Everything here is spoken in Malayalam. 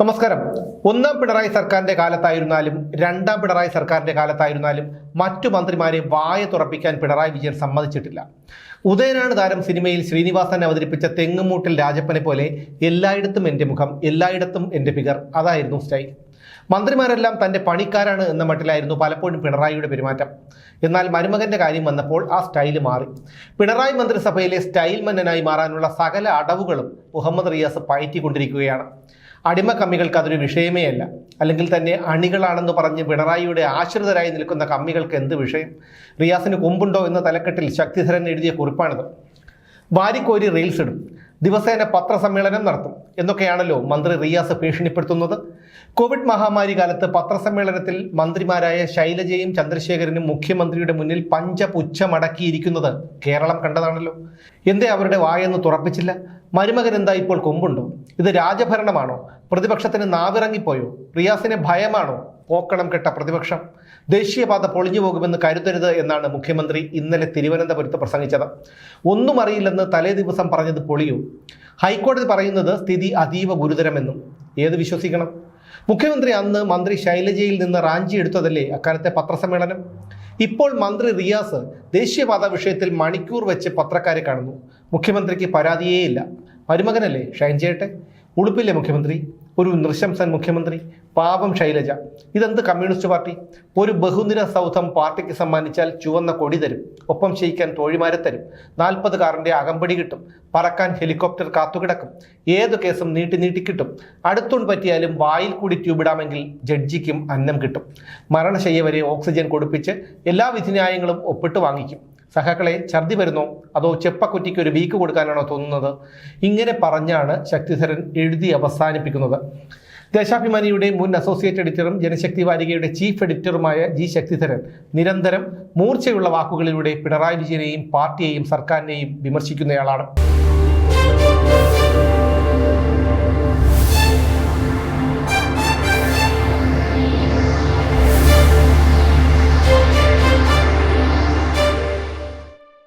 നമസ്കാരം. ഒന്നാം പിണറായി സർക്കാരിന്റെ കാലത്തായിരുന്നാലും രണ്ടാം പിണറായി സർക്കാരിന്റെ കാലത്തായിരുന്നാലും മറ്റു മന്ത്രിമാരെ വായ തുറപ്പിക്കാൻ പിണറായി വിജയൻ സമ്മതിച്ചിട്ടില്ല. ഉദയനാണ് താരം സിനിമയിൽ ശ്രീനിവാസൻ അവതരിപ്പിച്ച തെങ്ങുമൂട്ടിൽ രാജപ്പനെ പോലെ എല്ലായിടത്തും എന്റെ മുഖം എല്ലായിടത്തും എന്റെ ഫിഗർ. അതായിരുന്നു സ്റ്റൈൽ. മന്ത്രിമാരെല്ലാം തന്റെ പണിക്കാരാണ് എന്ന മട്ടിലായിരുന്നു പലപ്പോഴും പിണറായിയുടെ പെരുമാറ്റം. എന്നാൽ മരുമകന്റെ കാര്യം വന്നപ്പോൾ ആ സ്റ്റൈൽ മാറി. പിണറായി മന്ത്രിസഭയിലെ സ്റ്റൈൽ മന്നനായി മാറാനുള്ള സകല അടവുകളും മുഹമ്മദ് റിയാസ് പയറ്റിക്കൊണ്ടിരിക്കുകയാണ്. അടിമക്കമ്മികൾക്ക് അതൊരു വിഷയമേ അല്ല. അല്ലെങ്കിൽ തന്നെ അണികളാണെന്ന് പറഞ്ഞ് പിണറായിയുടെ ആശ്രിതരായി നിൽക്കുന്ന കമ്മികൾക്ക് എന്ത് വിഷയം? റിയാസിന് കൊമ്പുണ്ടോ എന്ന തലക്കെട്ടിൽ ശക്തിധരൻ എഴുതിയ കുറിപ്പാണിത്. വാരിക്കോരി റീൽസ് ഇടും. ദിവസേന പത്രസമ്മേളനം നടത്തും. എന്നൊക്കെയാണല്ലോ മന്ത്രി റിയാസ് ഭീഷണിപ്പെടുത്തുന്നത്. കോവിഡ് മഹാമാരി കാലത്ത് പത്രസമ്മേളനത്തിൽ മന്ത്രിമാരായ ശൈലജയും ചന്ദ്രശേഖരനും മുഖ്യമന്ത്രിയുടെ മുന്നിൽ പഞ്ചപുച്ഛമടക്കിയിരിക്കുന്നത് കേരളം കണ്ടതാണല്ലോ. എന്തേ അവരുടെ വായെന്ന് തുറപ്പിച്ചില്ല? മരുമകൻ എന്താ ഇപ്പോൾ കൊമ്പുണ്ടോ? ഇത് രാജഭരണമാണോ? പ്രതിപക്ഷത്തിന് നാവിറങ്ങിപ്പോയോ? റിയാസിനെ ഭയമാണോ? പോക്കണം കെട്ട പ്രതിപക്ഷം. ദേശീയപാത പൊളിഞ്ഞു പോകുമെന്ന് കരുതരുത് എന്നാണ് മുഖ്യമന്ത്രി ഇന്നലെ തിരുവനന്തപുരത്ത് പ്രസംഗിച്ചത്. ഒന്നും അറിയില്ലെന്ന് തലേ ദിവസം പറഞ്ഞത് പൊളിയൂ? ഹൈക്കോടതി പറയുന്നത് സ്ഥിതി അതീവ ഗുരുതരമെന്നും. ഏത് വിശ്വസിക്കണം? മുഖ്യമന്ത്രി അന്ന് മന്ത്രി ശൈലജയിൽ നിന്ന് റാഞ്ചി എടുത്തതല്ലേ അക്കാലത്തെ പത്രസമ്മേളനം? ഇപ്പോൾ മന്ത്രി റിയാസ് ദേശീയപാത വിഷയത്തിൽ മണിക്കൂർ വെച്ച് പത്രക്കാരെ കാണുന്നു. മുഖ്യമന്ത്രിക്ക് പരാതിയേ ഇല്ല മരുമകനല്ലേ? ഷൈൻ ചെയ്യട്ടെ ഉളുപ്പില്ലേ മുഖ്യമന്ത്രി? ഒരു നൃശംസൻ മുഖ്യമന്ത്രി. പാപം ശൈലജ. ഇതെന്ത് കമ്മ്യൂണിസ്റ്റ് പാർട്ടി? ഒരു ബഹുനിര സൗധം പാർട്ടിക്ക് സമ്മാനിച്ചാൽ ചുവന്ന കൊടി തരും. ഒപ്പം ചെയ്യിക്കാൻ തോഴിമാരെ തരും. നാൽപ്പത് കാറിന്റെ അകമ്പടി കിട്ടും. പറക്കാൻ ഹെലികോപ്റ്റർ കാത്തുകിടക്കും. ഏതു കേസും നീട്ടി നീട്ടി കിട്ടും. അടുത്തുണ്ട് പറ്റിയാലും വായിൽ കൂടി ട്യൂബിടാമെങ്കിൽ ജഡ്ജിക്കും അന്നം കിട്ടും. മരണശയ്യ വരെ ഓക്സിജൻ കൊടുപ്പിച്ച് എല്ലാ വിധിന്യായങ്ങളും ഒപ്പിട്ട് വാങ്ങിക്കും. സഖാക്കളെ ഛർദി വരുന്നോ? അതോ ചെപ്പക്കുറ്റിക്ക് ഒരു ബീക്ക് കൊടുക്കാനാണോ തോന്നുന്നത്? ഇങ്ങനെ പറഞ്ഞാണ് ശക്തിധരൻ എഴുതി അവസാനിപ്പിക്കുന്നത്. ദേശാഭിമാനിയുടെ മുൻ അസോസിയേറ്റ് എഡിറ്ററും ജനശക്തി വാരികയുടെ ചീഫ് എഡിറ്ററുമായ ജി ശക്തിധരൻ നിരന്തരം മൂർച്ചയുള്ള വാക്കുകളിലൂടെ പിണറായി വിജയനെയും പാർട്ടിയെയും സർക്കാരിനെയും വിമർശിക്കുന്നയാളാണ്.